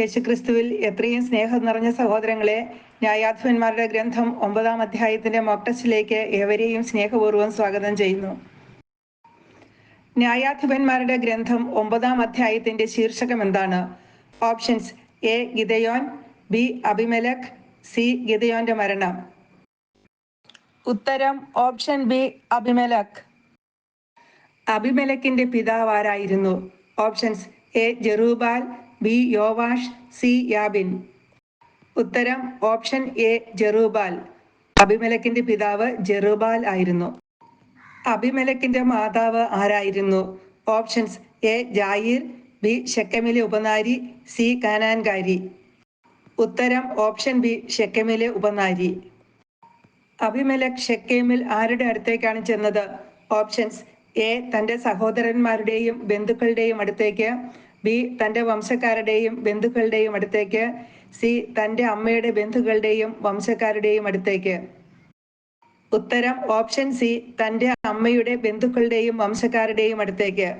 യേശുക്രിസ്തുവിൽ എത്രയും സ്നേഹം നിറഞ്ഞ സഹോദരങ്ങളെ ന്യായാധിപന്മാരുടെ ഗ്രന്ഥം ഒമ്പതാം അധ്യായത്തിന്റെ മോക്ക് ടെസ്റ്റിലേക്ക് ഏവരെയും സ്നേഹപൂർവം സ്വാഗതം ചെയ്യുന്നു. ന്യായാധിപന്മാരുടെ ഗ്രന്ഥം ഒമ്പതാം അധ്യായത്തിന്റെ ശീർഷകം എന്താണ്? Options A. Gideon B. Abimelech C. ഗിതയോന്റെ മരണം. ഉത്തരം ഓപ്ഷൻ ബി. അഭിമലക് അഭിമലക്കിന്റെ പിതാവ് ആരായിരുന്നു? Options A. Jerubbaal B Joash C Jabin. ഉത്തരം ഓപ്ഷൻ എ ജെറൂബാൽ. അഭിമലക്കിന്റെ പിതാവ് ജെറൂബാൽ ആയിരുന്നു. അഭിമലക്കിന്റെ മാതാവ് ആരായിരുന്നു? ഓപ്ഷൻസ് എ ജായിർ ബി ഷെക്കമിലെ ഉപനാരി സി കാനാൻകാരി. ഉത്തരം ഓപ്ഷൻ ബി ഷെക്കമിലെ ഉപനാരി. അഭിമലക് ഷെക്കേമിൽ ആരുടെ അടുത്തേക്കാണ് ചെന്നത്? ഓപ്ഷൻസ് എ തന്റെ സഹോദരന്മാരുടെയും ബന്ധുക്കളുടെയും അടുത്തേക്ക്. ബി തന്റെ വംശക്കാരുടെയും ബന്ധുക്കളുടെയും അടുത്തേക്ക്. സി തന്റെ അമ്മയുടെ ബന്ധുക്കളുടെയും വംശക്കാരുടെയും അടുത്തേക്ക്. ഉത്തരം ഓപ്ഷൻ സി തന്റെ അമ്മയുടെ ബന്ധുക്കളുടെയും വംശക്കാരുടെയും അടുത്തേക്ക്.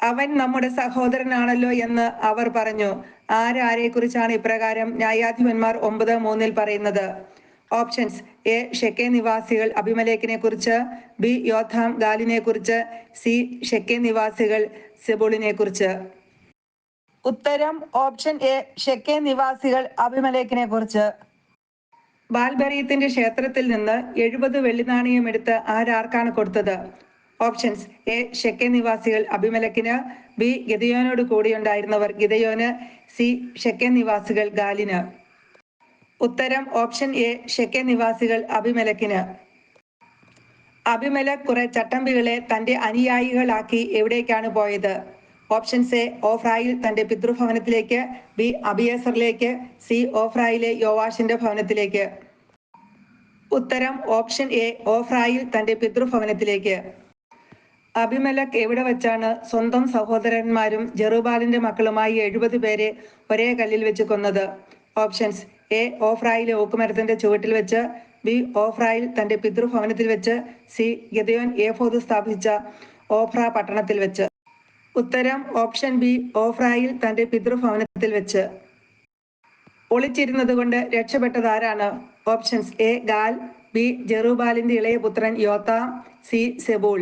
അവൻ നമ്മുടെ സഹോദരനാണല്ലോ എന്ന് അവർ പറഞ്ഞു. ആരാരെ കുറിച്ചാണ് ഇപ്രകാരം ന്യായാധിപന്മാർ ഒമ്പത് മൂന്നിൽ പറയുന്നത്? ഓപ്ഷൻസ് എ ഷെക്കെ നിവാസികൾ അഭിമലേഖിനെ കുറിച്ച് ബി യോധാം ഗാലിനെ കുറിച്ച് സി ഷെക്കെ നിവാസികൾ സെബുളിനെ കുറിച്ച് ഉത്തരം ഓപ്ഷൻ എ ഷെക്കെ നിവാസികൾ അഭിമലേഖിനെ കുറിച്ച് ബാൽബരീത്തിന്റെ ക്ഷേത്രത്തിൽ നിന്ന് എഴുപത് വെള്ളിനാണയം എടുത്ത് ആരാർക്കാണ് കൊടുത്തത്? ഓപ്ഷൻസ് എ ഷെക്കെ നിവാസികൾ അഭിമലക്കിന് ബി ഗിതയോനോട് കൂടിയുണ്ടായിരുന്നവർ ഗിതയോന് സി ഷെക്കെ നിവാസികൾ ഗാലിന്. ഉത്തരം ഓപ്ഷൻ എ ഷെക്കെ നിവാസികൾ അഭിമലക്കിന് അഭിമലക് കുറെ ചട്ടമ്പികളെ തന്റെ അനുയായികളാക്കി എവിടേക്കാണ് പോയത്? ഓപ്ഷൻസ് എ ഓഫ്രായിൽ തന്റെ പിതൃഭവനത്തിലേക്ക് ബി അബിയസറിലേക്ക് സി ഓഫ്രായിലെ യോവാഷിന്റെ ഭവനത്തിലേക്ക്. ഉത്തരം ഓപ്ഷൻ എ ഓഫ്രായിൽ തന്റെ പിതൃഭവനത്തിലേക്ക്. അഭിമലക് എവിടെ വെച്ചാണ് സ്വന്തം സഹോദരന്മാരും ജെറുബാലിന്റെ മക്കളുമായി എഴുപത് പേരെ ഒരേ കല്ലിൽ വെച്ച് കൊന്നത്? ഓപ്ഷൻസ് എ ഓഫ്രായിലെ ഓക്കുമരത്തിന്റെ ചുവട്ടിൽ വെച്ച് ബി ഓഫ്രായിൽ തന്റെ പിതൃഭവനത്തിൽ വെച്ച് സി ഗതയോൻ എഫോദ് സ്ഥാപിച്ച ഓഫ്ര പട്ടണത്തിൽ വെച്ച്. ഉത്തരം ഓപ്ഷൻ ബി ഓഫ്രായിൽ തന്റെ പിതൃഭവനത്തിൽ വെച്ച്. ഒളിച്ചിരുന്നത് കൊണ്ട് രക്ഷപ്പെട്ടത് ആരാണ് ഓപ്ഷൻസ് എ ഗാൽ ബി ജെറൂബാലിന്റെ ഇളയ പുത്രൻ യോത്താം സി സെബൂൾ.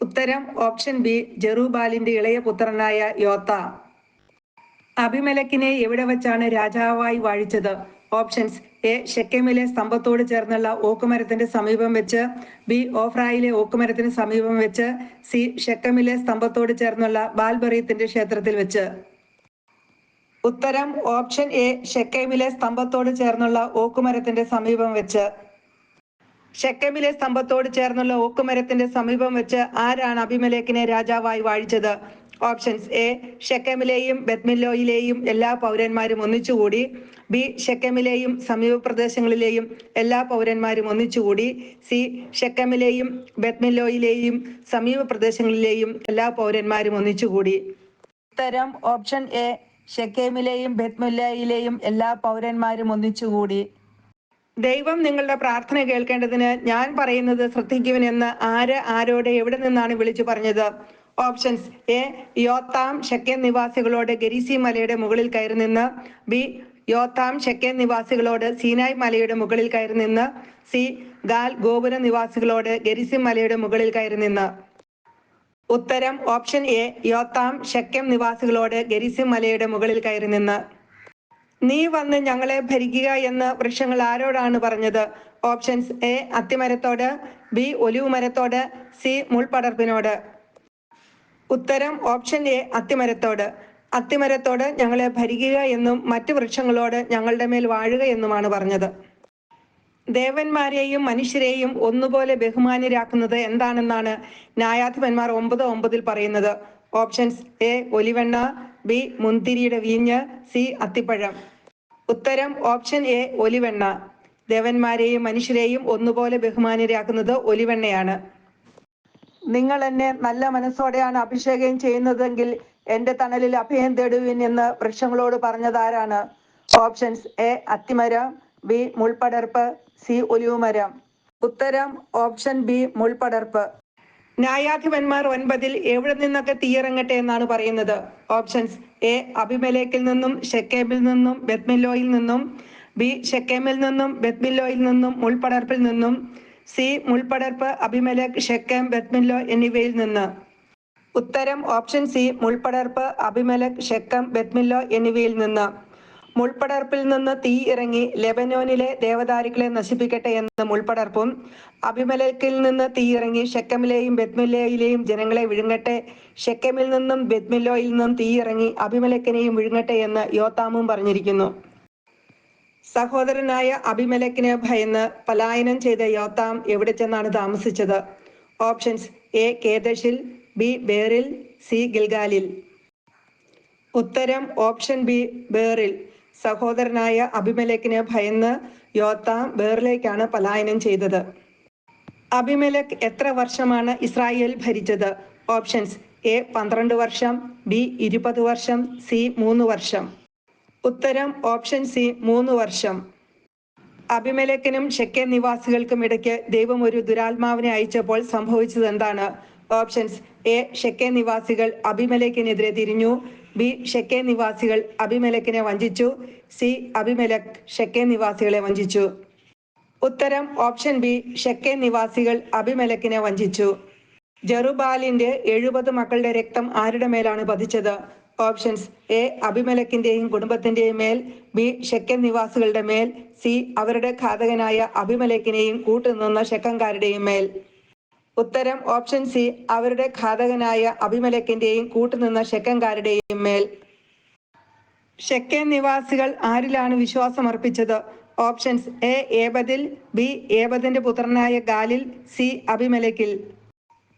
ഉത്തരം ഓപ്ഷൻ ബി ജെറൂബാലിന്റെ ഇളയ പുത്രനായ യോത്ത. അഭിമലക്കിനെ എവിടെ വെച്ചാണ് രാജാവായി വാഴിച്ചത്? ഓപ്ഷൻസ്. എ ഷെക്കേമിലെ സ്തംഭത്തോട് ചേർന്നുള്ള ഓക്കുമരത്തിന്റെ സമീപം വെച്ച്. ബി ഓഫ്രായിലെ ഓക്കുമരത്തിന് സമീപം വെച്ച്. സി ഷെക്കമിലെ സ്തംഭത്തോട് ചേർന്നുള്ള ബാൽബറീത്തിന്റെ ക്ഷേത്രത്തിൽ വെച്ച്. ഉത്തരം ഓപ്ഷൻ എ ഷെക്കേമിലെ സ്തംഭത്തോട് ചേർന്നുള്ള ഓക്കുമരത്തിന്റെ സമീപം വെച്ച്. ഷെക്കമിലെ സ്തംഭത്തോട് ചേർന്നുള്ള ഓക്കുമരത്തിന്റെ സമീപം വെച്ച് ആരാണ് അഭിമലേഖിനെ രാജാവായി വാഴിച്ചത്? ഓപ്ഷൻസ് എ ഷെക്കമിലെയും ബെത്മില്ലോയിലെയും എല്ലാ പൗരന്മാരും ഒന്നിച്ചുകൂടി ബി ഷെക്കമിലെയും സമീപ പ്രദേശങ്ങളിലെയും എല്ലാ പൗരന്മാരും ഒന്നിച്ചുകൂടി സി ഷെക്കമിലെയും ബെത്മില്ലോയിലെയും സമീപ പ്രദേശങ്ങളിലെയും എല്ലാ പൗരന്മാരും ഒന്നിച്ചുകൂടി. ഉത്തരം ഓപ്ഷൻ എ ഷെക്കേമിലെയും ബെത്മുല്ലയിലെയും എല്ലാ പൗരന്മാരും ഒന്നിച്ചുകൂടി. ദൈവം നിങ്ങളുടെ പ്രാർത്ഥന കേൾക്കേണ്ടതിന് ഞാൻ പറയുന്നത് ശ്രദ്ധിക്കുവിനെന്ന് ആര് ആരോടെ എവിടെ നിന്നാണ് വിളിച്ചു പറഞ്ഞത്? ഓപ്ഷൻസ് എ യോത്താം ഷെക്കൻ നിവാസികളോട് ഗരീസി മലയുടെ മുകളിൽ കയറി നിന്ന് ബി യോത്താം ഷെക്കൻ നിവാസികളോട് സീനായ് മലയുടെ മുകളിൽ കയറി നിന്ന് സി ഗാൽ ഗോപുര നിവാസികളോട് ഗരിസി മലയുടെ മുകളിൽ കയറി നിന്ന്. ഉത്തരം ഓപ്ഷൻ എ യോത്താം ഷെക്കം നിവാസികളോട് ഗരിസി മലയുടെ മുകളിൽ കയറി നിന്ന്. നീ വന്ന് ഞങ്ങളെ ഭരിക്കുക എന്ന് വൃക്ഷങ്ങൾ ആരോടാണ് പറഞ്ഞത്? ഓപ്ഷൻസ് എ അത്തിമരത്തോട് ബി ഒലിവ് മരത്തോട് സി മുൾപടർപ്പിനോട്. ഉത്തരം ഓപ്ഷൻ എ അത്തിമരത്തോട്. അത്തിമരത്തോട് ഞങ്ങളെ ഭരിക്കുക എന്നും മറ്റു വൃക്ഷങ്ങളോട് ഞങ്ങളുടെ മേൽ വാഴുക എന്നുമാണ് പറഞ്ഞത്. ദേവന്മാരെയും മനുഷ്യരെയും ഒന്നുപോലെ ബഹുമാന്യരാക്കുന്നത് എന്താണെന്നാണ് ന്യായാധിപന്മാർ ഒമ്പത് ഒമ്പതിൽ പറയുന്നത്. ഓപ്ഷൻസ് എ ഒലിവെണ്ണ ബി മുന്തിരിയുടെ വീഞ്ഞ് സി അത്തിപ്പഴം. ഉത്തരം ഓപ്ഷൻ എ ഒലിവെണ്ണ. ദേവന്മാരെയും മനുഷ്യരെയും ഒന്നുപോലെ ബഹുമാന്യരാക്കുന്നത് ഒലിവെണ്ണയാണ്. നിങ്ങൾ എന്നെ നല്ല മനസ്സോടെയാണ് അഭിഷേകം ചെയ്യുന്നതെങ്കിൽ എന്റെ തണലിൽ അഭയം തേടുവിൻ എന്ന് വൃക്ഷങ്ങളോട് പറഞ്ഞതാരാണ്? ഓപ്ഷൻസ് എ അത്തിമരം ബി മുൾപടർപ്പ് സി ഒലിവുമരം. ഉത്തരം ഓപ്ഷൻ ബി മുൾപടർപ്പ്. ന്യായാധിപന്മാർ ഒൻപതിൽ എവിടെ നിന്നൊക്കെ തീയിറങ്ങട്ടെ എന്നാണ് പറയുന്നത്? ഓപ്ഷൻസ് എ അഭിമലേക്കിൽ നിന്നും ഷെക്കേമിൽ നിന്നും ബെത്മില്ലോയിൽ നിന്നും ബി ഷെക്കേമിൽ നിന്നും ബെത്മില്ലോയിൽ നിന്നും മുൾപടർപ്പിൽ നിന്നും സി. മുൾപടർപ്പ് അഭിമലക് ഷെക്കം ബെത്മില്ലോ എന്നിവയിൽ നിന്ന്. ഉത്തരം ഓപ്ഷൻ സി. മുൾപടർപ്പ് അഭിമലക് ഷെക്കം ബെത്മില്ലോ എന്നിവയിൽ നിന്ന്. മുൾപടർപ്പിൽ നിന്ന് തീ ഇറങ്ങി ലെബനോനിലെ ദേവദാരുക്കളെ നശിപ്പിക്കട്ടെ എന്ന മുൾപടർപ്പും അഭിമലക്കിൽ നിന്ന് തീ ഇറങ്ങി ഷെക്കമിലെയും ബെത്മില്ലയിലെയും ജനങ്ങളെ വിഴുങ്ങട്ടെ ഷെക്കമിൽ നിന്നും ബെത്മില്ലോയിൽ നിന്നും തീ ഇറങ്ങി അഭിമലക്കിനെയും വിഴുങ്ങട്ടെ എന്ന് യോത്താമും പറഞ്ഞിരിക്കുന്നു. സഹോദരനായ അഭിമലക്കിനെ ഭയന്ന് പലായനം ചെയ്ത യോത്താം എവിടെ ചെന്നാണ് താമസിച്ചത്? ഓപ്ഷൻസ് എ കേദശിൽ ബി ബേറിൽ സി ഗിൽഗാലിൽ. ഉത്തരം ഓപ്ഷൻ ബി ബേറിൽ. സഹോദരനായ അഭിമലക്കിന് ഭയന്ന് യോത്താം ബേറിലേക്കാണ് പലായനം ചെയ്തത്. അഭിമലക് എത്ര വർഷമാണ് ഇസ്രായേൽ ഭരിച്ചത്? ഓപ്ഷൻസ് എ പന്ത്രണ്ട് വർഷം ബി ഇരുപത് വർഷം സി മൂന്ന് വർഷം. ഉത്തരം ഓപ്ഷൻ സി മൂന്ന് വർഷം. അഭിമലേക്കിനും ഷെക്കൻ നിവാസികൾക്കും ഇടയ്ക്ക് ദൈവം ഒരു ദുരാത്മാവിനെ അയച്ചപ്പോൾ സംഭവിച്ചത് എന്താണ് ഓപ്ഷൻസ് എ ഷെക്കെ നിവാസികൾ അഭിമലേക്കിനെതിരെ തിരിഞ്ഞു. ബി ഷെക്കെ നിവാസികൾ അഭിമലക്കിനെ വഞ്ചിച്ചു. സി അഭിമലക് ഷെക്കെ നിവാസികളെ വഞ്ചിച്ചു. ഉത്തരം ഓപ്ഷൻ ബി ഷെക്കെ നിവാസികൾ അഭിമലക്കിനെ വഞ്ചിച്ചു. ജറുബാലിന്റെ എഴുപത് മക്കളുടെ രക്തം ആരുടെ മേലാണ് പതിച്ചത്? ഓപ്ഷൻസ്. എ അഭിമലക്കിന്റെയും കുടുംബത്തിന്റെയും മേൽ ബി ഷെക്കൻ നിവാസികളുടെ മേൽ സി അവരുടെ ഘാതകനായ അഭിമലക്കിനെയും കൂട്ടുനിന്ന ഷെക്കൻകാരുടെയും മേൽ. ഉത്തരം ഓപ്ഷൻ സി അവരുടെ ഘാതകനായ അഭിമലക്കിന്റെയും കൂട്ടുനിന്ന ഷെക്കൻകാരുടെയും മേൽ. ഷെക്കൻ നിവാസികൾ ആരിലാണ് വിശ്വാസമർപ്പിച്ചത്? ഓപ്ഷൻസ് എ ഏബദിൽ ബി ഏബദിന്റെ പുത്രനായ ഗാലിൽ സി അഭിമലക്കിൽ.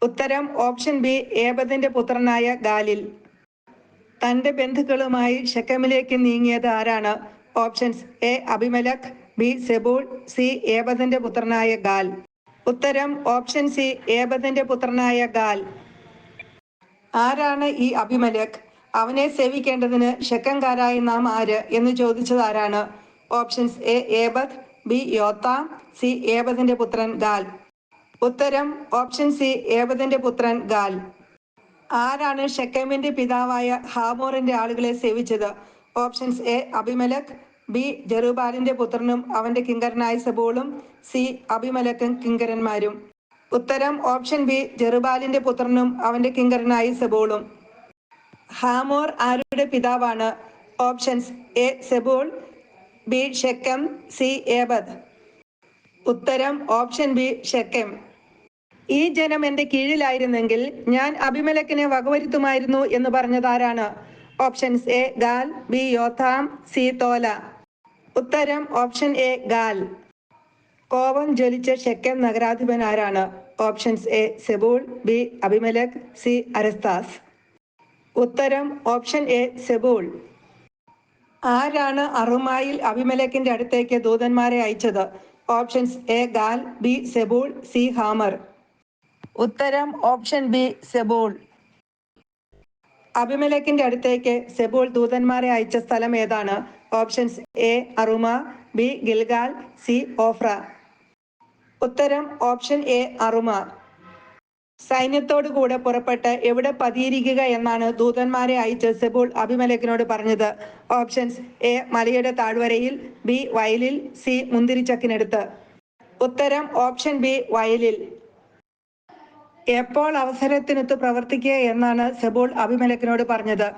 ഉത്തരം ഓപ്ഷൻ ബി ഏബദിന്റെ പുത്രനായ ഗാലിൽ. തന്റെ ബന്ധുക്കളുമായി ഷെക്കമിലേക്ക് നീങ്ങിയത് ആരാണ്? Options A. Abimelech B. Zebul C. ഏബദന്റെ പുത്രനായ ഗാൽ. ഉത്തരം ഓപ്ഷൻ സി. ഏബദന്റെ പുത്രനായ ഗാൽ. ആരാണ് ഈ അഭിമലക്? അവനെ സേവിക്കേണ്ടതിന് ഷെക്കൻകാരായ നാം ആര് എന്ന് ചോദിച്ചത് ആരാണ്? Options A. Ebed B. Jotham C. ഏബദന്റെ പുത്രൻ ഗാൽ. ഉത്തരം ഓപ്ഷൻ സി. ഏബദന്റെ പുത്രൻ ഗാൽ. ആരാണ് ഷെക്കേമിന്റെ പിതാവായ ഹാമോറിന്റെ ആളുകളെ സേവിച്ചത്? ഓപ്ഷൻസ് എ അഭിമലക് ബി ജെറുബാലിന്റെ പുത്രനും അവന്റെ കിങ്കരനായ സെബോളും സി അഭിമലക്കും കിങ്കരന്മാരും. ഉത്തരം ഓപ്ഷൻ ബി ജെറുബാലിന്റെ പുത്രനും അവന്റെ കിങ്കരനായ സെബോളും. ഹാമോർ ആരുടെ പിതാവാണ്? Options A Zebul B Shechem C Ebed. ഉത്തരം ഓപ്ഷൻ ബി ഷെക്കം. ഈ ജനം എന്റെ കീഴിലായിരുന്നെങ്കിൽ ഞാൻ അഭിമലക്കിനെ വകവരുത്തുമായിരുന്നു എന്ന് പറഞ്ഞത് ആരാണ് options A Gaal. B Jotham C Tola. ഉത്തരം ഓപ്ഷൻ എ ഗാൽ. കോപം ജ്വലിച്ച ഷെക്കം നഗരാധിപൻ ആരാണ് options A Zebul. B Abimelech. C അരസ്താസ്. ഉത്തരം ഓപ്ഷൻ എ സെബൂൾ. ആരാണ് അറുമായിൽ അഭിമലക്കിന്റെ അടുത്തേക്ക് ദൂതന്മാരെ അയച്ചത്? Options A Gaal. B Zebul. C Hamor. ഉത്തരം ഓപ്ഷൻ ബി സെബോൾ. അഭിമലേഖിന്റെ അടുത്തേക്ക് സെബോൾ ദൂതന്മാരെ അയച്ച സ്ഥലം ഏതാണ്? Options A Arumah B Gilgal C Ophrah. ഉത്തരം ഓപ്ഷൻ എ അറുമ. സൈന്യത്തോടു കൂടെ പുറപ്പെട്ട് എവിടെ പതിയിരിക്കുക എന്നാണ് ദൂതന്മാരെ അയച്ച് സെബൂൾ അഭിമലേഖിനോട് പറഞ്ഞത്. ഓപ്ഷൻസ് എ മലയുടെ താഴ്വരയിൽ ബി വയലിൽ സി മുന്തിരിച്ചക്കിനടുത്ത്. ഉത്തരം ഓപ്ഷൻ ബി വയലിൽ. എപ്പോൾ അവസരത്തിനൊത്ത് പ്രവർത്തിക്കുക എന്നാണ് സെബോൾ അഭിമലക്കിനോട് പറഞ്ഞത്.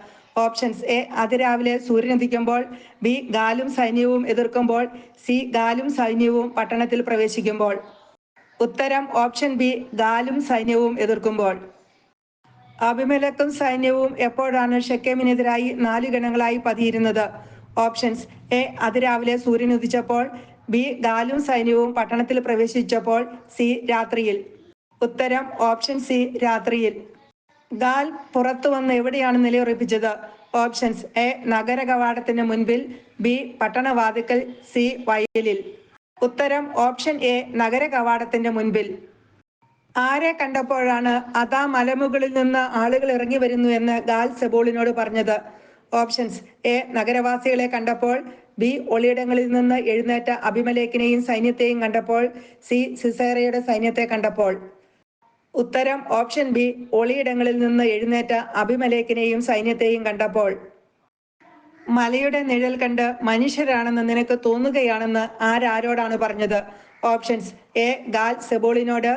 ഓപ്ഷൻസ് എ അതിരാവിലെ സൂര്യനുദിക്കുമ്പോൾ ബി ഗാലും സൈന്യവും എതിർക്കുമ്പോൾ സി ഗാലും സൈന്യവും പട്ടണത്തിൽ പ്രവേശിക്കുമ്പോൾ. ഉത്തരം ഓപ്ഷൻ ബി ഗാലും സൈന്യവും എതിർക്കുമ്പോൾ. അഭിമലക്കും സൈന്യവും എപ്പോഴാണ് ഷെക്കേമിനെതിരായി നാല് ഗണങ്ങളായി പതിയിരുന്നത്? ഓപ്ഷൻസ് എ അതിരാവിലെ സൂര്യൻ ഉദിച്ചപ്പോൾ ബി ഗാലും സൈന്യവും പട്ടണത്തിൽ പ്രവേശിച്ചപ്പോൾ സി രാത്രിയിൽ. ഉത്തരം ഓപ്ഷൻ സി രാത്രിയിൽ. ഗാൽ പുറത്തു വന്ന് എവിടെയാണ് നിലയുറപ്പിച്ചത്? ഓപ്ഷൻസ് എ നഗര കവാടത്തിന് മുൻപിൽ ബി പട്ടണവാതിക്കൽ സി വയലിൽ. ഉത്തരം ഓപ്ഷൻ എ നഗര കവാടത്തിന്റെ മുൻപിൽ. ആരെ കണ്ടപ്പോഴാണ് അതാ മലമുകളിൽ നിന്ന് ആളുകൾ ഇറങ്ങി വരുന്നു എന്ന് ഗാൽ സെബോളിനോട് പറഞ്ഞത്. ഓപ്ഷൻസ് എ നഗരവാസികളെ കണ്ടപ്പോൾ ബി ഒളിയിടങ്ങളിൽ നിന്ന് എഴുന്നേറ്റ അഭിമലേഖിനെയും സൈന്യത്തെയും കണ്ടപ്പോൾ സി സിസേറയുടെ സൈന്യത്തെ കണ്ടപ്പോൾ. ഉത്തരം ഓപ്ഷൻ ബി ഒളിയിടങ്ങളിൽ നിന്ന് എഴുന്നേറ്റ അഭിമലേഖിനെയും സൈന്യത്തെയും കണ്ടപ്പോൾ. മലയുടെ നിഴൽ കണ്ട് മനുഷ്യരാണെന്ന് നിനക്ക് തോന്നുകയാണെന്ന് ആരാരോടാണ് പറഞ്ഞത്? ഓപ്ഷൻസ് എ ഗാൽ സെബോളിനോട്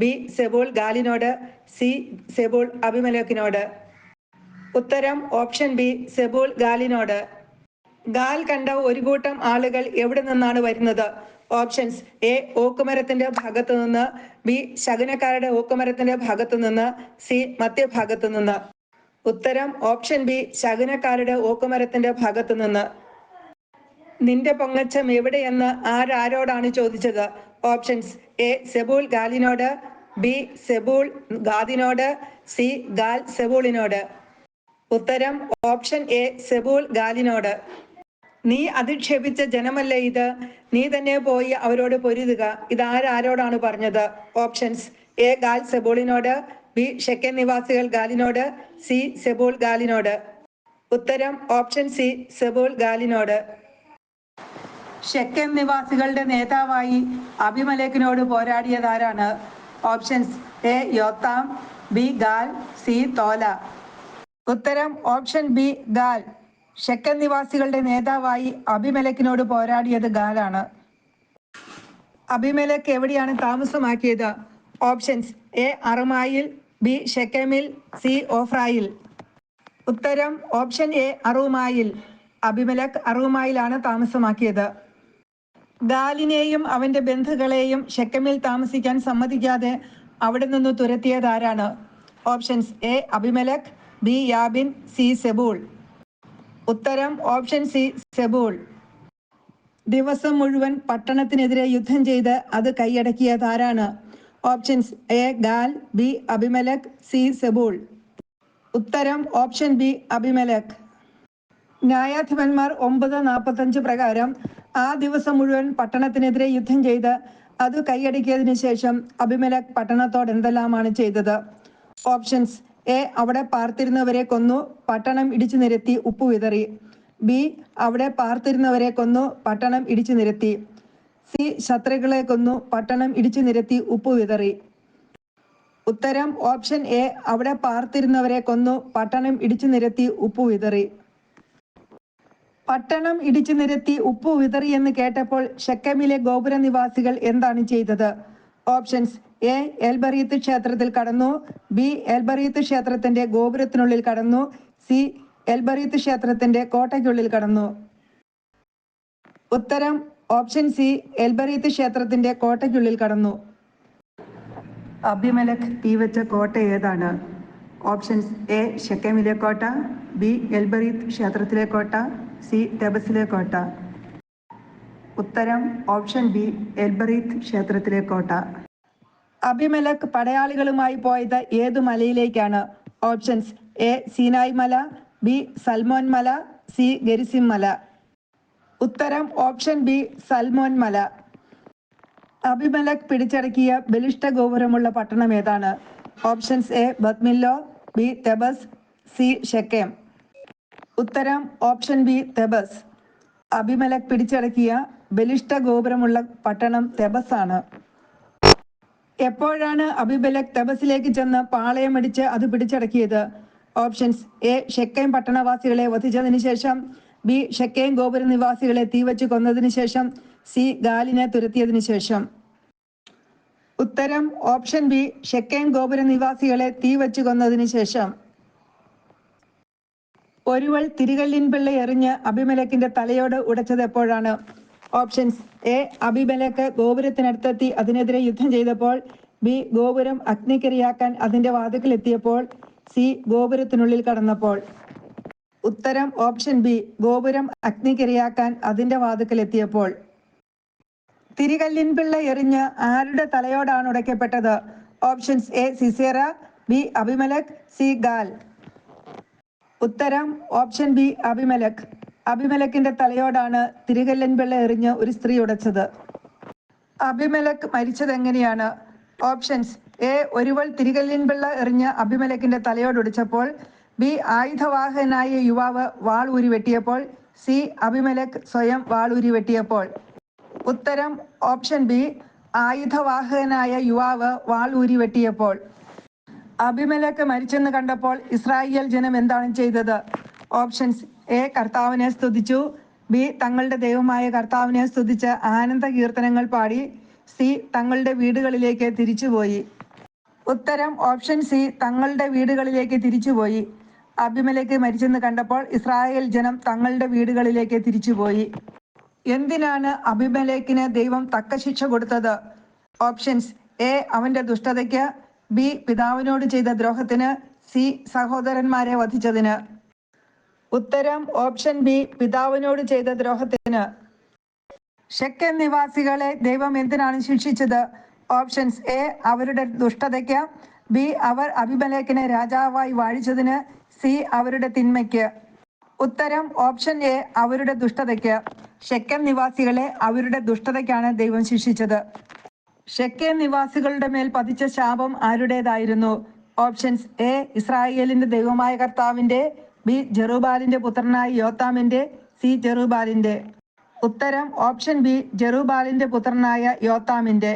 ബി സെബോൾ ഗാലിനോട് സി സെബോൾ അഭിമലേഖിനോട്. ഉത്തരം ഓപ്ഷൻ ബി സെബോൾ ഗാലിനോട്. ഗാൽ കണ്ട ഒരു കൂട്ടം ആളുകൾ എവിടെ നിന്നാണ് വരുന്നത്? ഓപ്ഷൻസ് എ ഓക്കുമരത്തിന്റെ ഭാഗത്തു നിന്ന് ബി ശകുനക്കാരുടെ ഓക്കുമരത്തിന്റെ ഭാഗത്തു നിന്ന് സി മധ്യഭാഗത്തു നിന്ന്. ഉത്തരം ഓപ്ഷൻ ബി ശകുനക്കാരുടെ ഓക്കുമരത്തിന്റെ ഭാഗത്തു നിന്ന്. നിന്റെ പൊങ്ങച്ചം എവിടെയെന്ന് ആരാരോടാണ് ചോദിച്ചത്? ഓപ്ഷൻസ് എ സെബൂൾ ഗാലിനോട് ബി സെബൂൾ ഗാദിനോട് സി ഗാൽ സെബൂളിനോട്. ഉത്തരം ഓപ്ഷൻ എ സെബൂൾ ഗാലിനോട്. നീ അധിക്ഷേപിച്ച ജനമല്ലേ ഇത്? നീ തന്നെ പോയി അവരോട് പൊരുതുക. ഇതാരാരോടാണ് പറഞ്ഞത്? ഓപ്ഷൻസ്. എ. ഗാൽ സെബോളിനോട്. ബി. ഷെക്കൻ നിവാസികൾ ഗാലിനോട്. സി. സെബോൾ ഗാലിനോട്. ഉത്തരം ഓപ്ഷൻ സി. സെബോൾ ഗാലിനോട്. ഷെക്കൻ നിവാസികളുടെ നേതാവായി അഭിമലേഖിനോട് പോരാടിയതാരാണ്? Options. A. Jotham. B. Gaal. C. Tola. ഉത്തരം ഓപ്ഷൻ ബി. ഗാൽ. ഷെക്കൻ നിവാസികളുടെ നേതാവായി അഭിമലക്കിനോട് പോരാടിയത് ഗാലാണ് അഭിമലക്ക് എവിടെയാണ് താമസമാക്കിയത്? Options A. അറുമായിൽ ബി. ഷെക്കമിൽ സി. ഓഫ്രായിൽ. ഉത്തരം ഓപ്ഷൻ എ. അറുമായിൽ. അഭിമലക് അറുമായിലാണ് താമസമാക്കിയത്. ഗാലിനെയും അവന്റെ ബന്ധുക്കളെയും ഷെക്കമിൽ താമസിക്കാൻ സമ്മതിക്കാതെ അവിടെ നിന്ന് തുരത്തിയതാരാണ് options A. Abimelech B. Jabin C. Zebul. ഉത്തരം ഓപ്ഷൻ സി സെബൂൾ. ദിവസം മുഴുവൻ പട്ടണത്തിനെതിരെ യുദ്ധം ചെയ്ത് അത് കൈയടക്കിയതാരാണ്? Options A Gaal B Abimelech C Zebul. ഉത്തരം ഓപ്ഷൻ ബി അഭിമലക്. ന്യായാധിപന്മാർ ഒമ്പത് നാൽപ്പത്തഞ്ച് പ്രകാരം ആ ദിവസം മുഴുവൻ പട്ടണത്തിനെതിരെ യുദ്ധം ചെയ്ത് അത് കൈയടക്കിയതിനു ശേഷം അഭിമലക് പട്ടണത്തോട് എന്തെല്ലാമാണ് ചെയ്തത്? ഓപ്ഷൻസ് എ അവിടെ പാർത്തിരുന്നവരെ കൊന്നു പട്ടണം ഇടിച്ചു നിരത്തി ഉപ്പു വിതറി. ബി അവിടെ പാർത്തിരുന്നവരെ കൊന്നു പട്ടണം ഇടിച്ചു നിരത്തി. സി ശത്രുക്കളെ കൊന്നു പട്ടണം ഇടിച്ചു നിരത്തി ഉപ്പു വിതറി. ഉത്തരം ഓപ്ഷൻ എ അവിടെ പാർത്തിരുന്നവരെ കൊന്നു പട്ടണം ഇടിച്ചു നിരത്തി ഉപ്പു വിതറി. പട്ടണം ഇടിച്ചു നിരത്തി ഉപ്പു വിതറി എന്ന് കേട്ടപ്പോൾ ഷെക്കമിലെ ഗോപുര നിവാസികൾ എന്താണ് ചെയ്തത്? ഓപ്ഷൻസ് എ എൽബറീത്ത് ക്ഷേത്രത്തിൽ കടന്നു. ബി എൽബറീത്ത് ക്ഷേത്രത്തിന്റെ ഗോപുരത്തിനുള്ളിൽ കടന്നു. സി എൽബറീത്ത് ക്ഷേത്രത്തിന്റെ കോട്ടയ്ക്കുള്ളിൽ കടന്നു. ഉത്തരം ഓപ്ഷൻ സി എൽബറീത്ത് ക്ഷേത്രത്തിന്റെ കോട്ടയ്ക്കുള്ളിൽ കടന്നു. അഭിമലക് തീവച്ച കോട്ട ഏതാണ്? ഓപ്ഷൻസ് എ ഷെക്കമിലെ കോട്ട. ബി എൽബറീത്ത് ക്ഷേത്രത്തിലെ കോട്ട. സി തെബസിലെ കോട്ട. ഉത്തരം ഓപ്ഷൻ ബി എൽബറീത്ത് ക്ഷേത്രത്തിലെ കോട്ട. അഭിമലക് പടയാളികളുമായി പോയത് ഏതു മലയിലേക്കാണ്? ഓപ്ഷൻസ് എ സീനായ് മല ബി സൽമോൻ മല സി ഗരിസിം മല. ഉത്തരം ഓപ്ഷൻ ബി സൽമോൻ മല. അഭിമലക് പിടിച്ചടക്കിയ ബലിഷ്ഠ ഗോപുരമുള്ള പട്ടണം ഏതാണ്? Options A Beth Millo B Thebez C Shechem. ഉത്തരം ഓപ്ഷൻ ബി തെബസ്. അഭിമലക് പിടിച്ചടക്കിയ ബലിഷ്ഠ ഗോപുരമുള്ള പട്ടണം തെബസ് ആണ് എപ്പോഴാണ് അബിബലക് തപസിലേക്ക് ചെന്ന് പാളയമടിച്ച് അത് പിടിച്ചടക്കിയത്? Options A. ഷെക്കൈം പട്ടണവാസികളെ വധിച്ചതിന് ശേഷം ബി. ഷെക്കൈം ഗോപുര നിവാസികളെ തീവച്ച് കൊന്നതിന് ശേഷം സി. ഗാലിനെ തുരത്തിയതിനു ശേഷം. ഉത്തരം ഓപ്ഷൻ ബി. ഷെക്കൈം ഗോപുര നിവാസികളെ തീവച്ച് കൊന്നതിന് ശേഷം. ഒരുവൾ തിരികല്ലിൻ പിള്ള എറിഞ്ഞ് അഭിമലക്കിന്റെ തലയോട് ഉടച്ചത് എപ്പോഴാണ്? ഓപ്ഷൻസ്. എ അബിബലക്ക് ഗോപുരത്തിനടുത്തെത്തി അതിനെതിരെ യുദ്ധം ചെയ്തപ്പോൾ. ബി ഗോപുരം അഗ്നിക്കിരയാക്കാൻ അതിന്റെ വാതുക്കൽ എത്തിയപ്പോൾ സി ഗോപുരത്തിനുള്ളിൽ കടന്നപ്പോൾ. ഉത്തരം ഓപ്ഷൻ ബി ഗോപുരം അഗ്നിക്കിരയാക്കാൻ അതിന്റെ വാതുക്കൽ എത്തിയപ്പോൾ തിരികല്ലിൻപിള്ള എറിഞ്ഞ് ആരുടെ തലയോടാണ് ഉടയ്ക്കപ്പെട്ടത്? Options A Sisera B Abimelech C Gaal. ഉത്തരം ഓപ്ഷൻ ബി അഭിമലക് അഭിമലക്കിന്റെ തലയോടാണ് തിരികല്ലൻ പിള്ള എറിഞ്ഞ് ഒരു സ്ത്രീ ഉടച്ചത്. അഭിമലക് മരിച്ചത് എങ്ങനെയാണ് ഓപ്ഷൻസ്. എ ഒരുവൾ തിരികല്ലിൻ പിള്ള എറിഞ്ഞ് അഭിമലക്കിന്റെ തലയോട് ഒടിച്ചപ്പോൾ ബി ആയുധവാഹനായ യുവാവ് വാൾ ഊരി വെട്ടിയപ്പോൾ സി അഭിമലക് സ്വയം വാൾ ഊരി വെട്ടിയപ്പോൾ. ഉത്തരം ഓപ്ഷൻ ബി ആയുധവാഹകനായ യുവാവ് വാൾ ഊരി വെട്ടിയപ്പോൾ. അഭിമലക് മരിച്ചെന്ന് കണ്ടപ്പോൾ ഇസ്രായേൽ ജനം എന്താണ് ചെയ്തത്? ഓപ്ഷൻസ്. എ കർത്താവിനെ സ്തുതിച്ചു. ബി തങ്ങളുടെ ദൈവമായ കർത്താവിനെ സ്തുതിച്ച് ആനന്ദ കീർത്തനങ്ങൾ പാടി സി തങ്ങളുടെ വീടുകളിലേക്ക് തിരിച്ചുപോയി. ഉത്തരം ഓപ്ഷൻ സി തങ്ങളുടെ വീടുകളിലേക്ക് തിരിച്ചുപോയി. അഭിമലേക്ക് മരിച്ചെന്ന് കണ്ടപ്പോൾ ഇസ്രായേൽ ജനം തങ്ങളുടെ വീടുകളിലേക്ക് തിരിച്ചുപോയി. എന്തിനാണ് അഭിമലേക്കിന് ദൈവം തക്ക ശിക്ഷ കൊടുത്തത്? ഓപ്ഷൻസ് എ അവന്റെ ദുഷ്ടതയ്ക്ക്. ബി പിതാവിനോട് ചെയ്ത ദ്രോഹത്തിന്. സി സഹോദരന്മാരെ വധിച്ചതിന്. ഉത്തരം ഓപ്ഷൻ ബി പിതാവിനോട് ചെയ്ത ദ്രോഹത്തിന്. ഷെക്കൻ നിവാസികളെ ദൈവം എന്തിനാണ് ശിക്ഷിച്ചത്? ഓപ്ഷൻസ് എ അവരുടെ ദുഷ്ടതയ്ക്ക്. ബി അവർ അഭിമലേഖനെ രാജാവായി വാഴിച്ചതിന്. സി അവരുടെ തിന്മയ്ക്ക്. ഉത്തരം ഓപ്ഷൻ എ അവരുടെ ദുഷ്ടതയ്ക്ക്. ഷെക്കൻ നിവാസികളെ അവരുടെ ദുഷ്ടതയ്ക്കാണ് ദൈവം ശിക്ഷിച്ചത്. ഷെക്കൻ നിവാസികളുടെ മേൽ പതിച്ച ശാപം ആരുടേതായിരുന്നു? ഓപ്ഷൻസ് എ ഇസ്രായേലിന്റെ ദൈവമായ കർത്താവിന്റെ. ബി ജെറുബാലിന്റെ പുത്രനായ യോത്താമിന്റെ സി ജെറുബാലിന്റെ. ഉത്തരം ഓപ്ഷൻ ബി ജെറുബാലിന്റെ പുത്രനായ യോത്താമിന്റെ.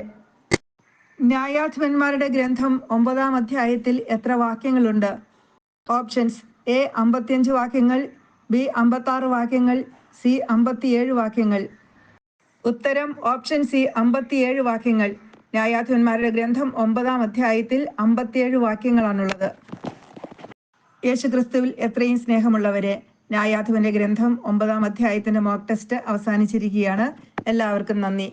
ന്യായാധിപന്മാരുടെ ഗ്രന്ഥം ഒമ്പതാം അധ്യായത്തിൽ എത്ര വാക്യങ്ങളുണ്ട്? ഓപ്ഷൻസ് എ അമ്പത്തിയഞ്ച് വാക്യങ്ങൾ ബി അമ്പത്താറ് വാക്യങ്ങൾ സി അമ്പത്തിയേഴ് വാക്യങ്ങൾ. ഉത്തരം ഓപ്ഷൻ സി അമ്പത്തിയേഴ് വാക്യങ്ങൾ. ന്യായാധിപന്മാരുടെ ഗ്രന്ഥം ഒമ്പതാം അധ്യായത്തിൽ അമ്പത്തിയേഴ് വാക്യങ്ങളാണുള്ളത്. യേശുക്രിസ്തുവിൽ എത്രയും സ്നേഹമുള്ളവരെ ന്യായാധിപന്റെ ഗ്രന്ഥം ഒമ്പതാം അധ്യായത്തിന്റെ മോക്ക് ടെസ്റ്റ് അവസാനിച്ചിരിക്കുകയാണ്. എല്ലാവർക്കും നന്ദി.